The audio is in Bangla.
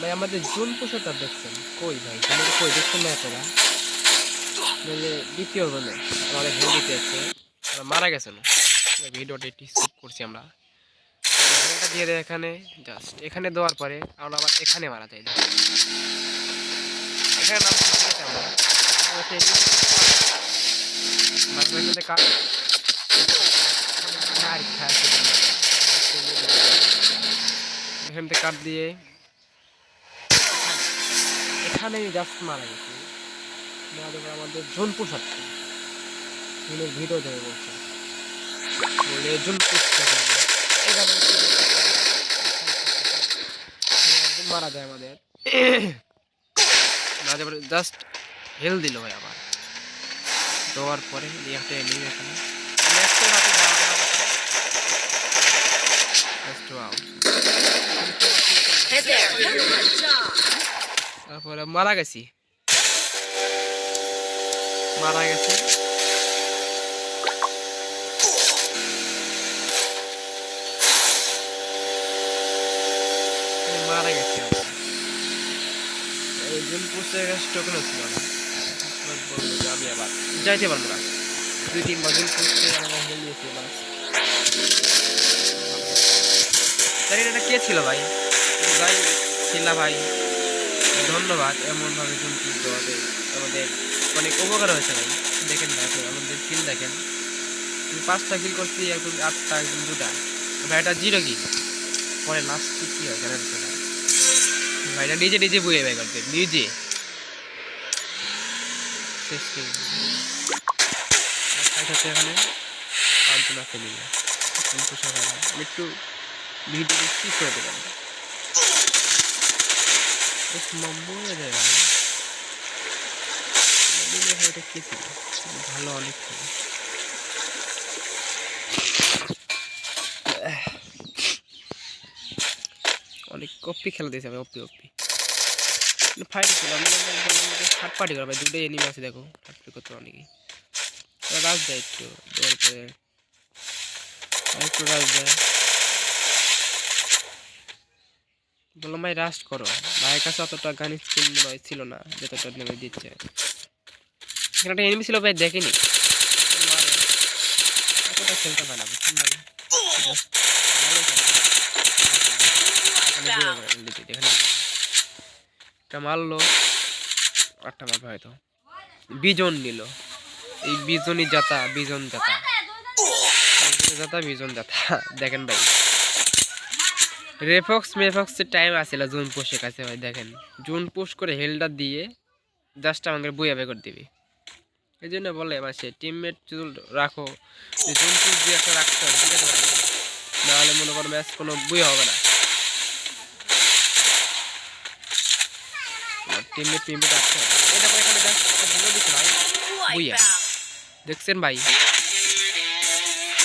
ভাই, আমাদের জুন পোষাটা দেখছেন। কই ভাই? তো কই? দেখছেন না নইলে দ্বিতীয় বলে আমাদের হেল দিতে আছে। ওরা মারা গেছে না ভিডিওটা একটু স্কিপ করছি আমরা। দিয়ে দেয় এখানে জাস্ট এখানে দেওয়ার পরে আমরা আবার এখানে মারা যাই। এখানে নাম আমরা? আমরা এখান থেকে কাট দিয়ে এখানে জাস্ট মারা গেছে। মারা যাবে আমাদের জোনপুর সাতটি জুনের ভিডিও দেবে বলছে। বলে জোনপুর মারা যায় আমাদের। মারা যাবে জাস্ট হেল দিল ভাই আবার। দেওয়ার পরে একটা এনিমি এখানে Hey there, job. তারপরে মারা গেছি। মারা গেছে। মারা গেছি। এই জুন পুষে গেছে টোকেন ছিল না আমি আবার যাইতে পারব না। দুই তিন জুন পুষতে আমরা হেল জানি এটা কে ছিল ভাই? ভাই ছিলা ভাই। ধন্যবাদ, এমনভাবে জন্তু দেওয়াতে আমাদের অনেক উপকার হয়েছে ভাই। দেখেন ভাই আমাদের কিল দেখেন। পাঁচটা কিল করছি, এখন আটটা একদম দুটা। ভাইটা জিরো কিল পরে লাস্ট কি হয় জানেন তো না ভাই, এটা নিজে নিজে বইয়ে ভাই করতে, নিজে। শেষ কিল এখানে। একটু ভিডিও করে দেবেন যায় ভাই মনে হয় এটা কি ভালো অনেক ছিল অনেক কপি খেলা দিয়েছে আমি, অপি অপি। ফাইট ছিল আমি থার্ড পার্টি করা ভাই দুটোই এনিমি আছে দেখো থার্ড পার্টি করতে অনেকেই রাজ দেয় একটু, দেওয়ার পরে। একটু রাজ দেয়। বললাম ভাই রাস্ট করো। ভাইয়ের কাছে অতটা গান স্কিল হয় ছিল না, যতটা নেমে দিচ্ছে। এখানে একটা এনিমি ছিল ভাই, দেখেনি। এতটা খেলতে পারে না। একটা মারলো, আটটা মারবে হয়তো। বিজন নিল। এই বিজন যাতা। বিজন যাতা বিজন যাতা। দেখেন ভাই। রেফক্স মেফক্সের টাইম আসছিল জুন পোষের কাছে ভাই, দেখেন। জুন পোষ করে হেলটা দিয়ে জাস্ট আমাদের বইয়া বের করে দিবি। এই জন্য বলে এবার সে টিমমেট যদি রাখো। জুন পোষ দিয়ে একটা রাখতে হবে, ঠিক আছে? নাহলে মনে করো ম্যাচ কোনো বই হবে না। টিমমেট টিমমেট রাখতে হবে। এটা এখানে জাস্ট বুইয়া। দেখছেন ভাই?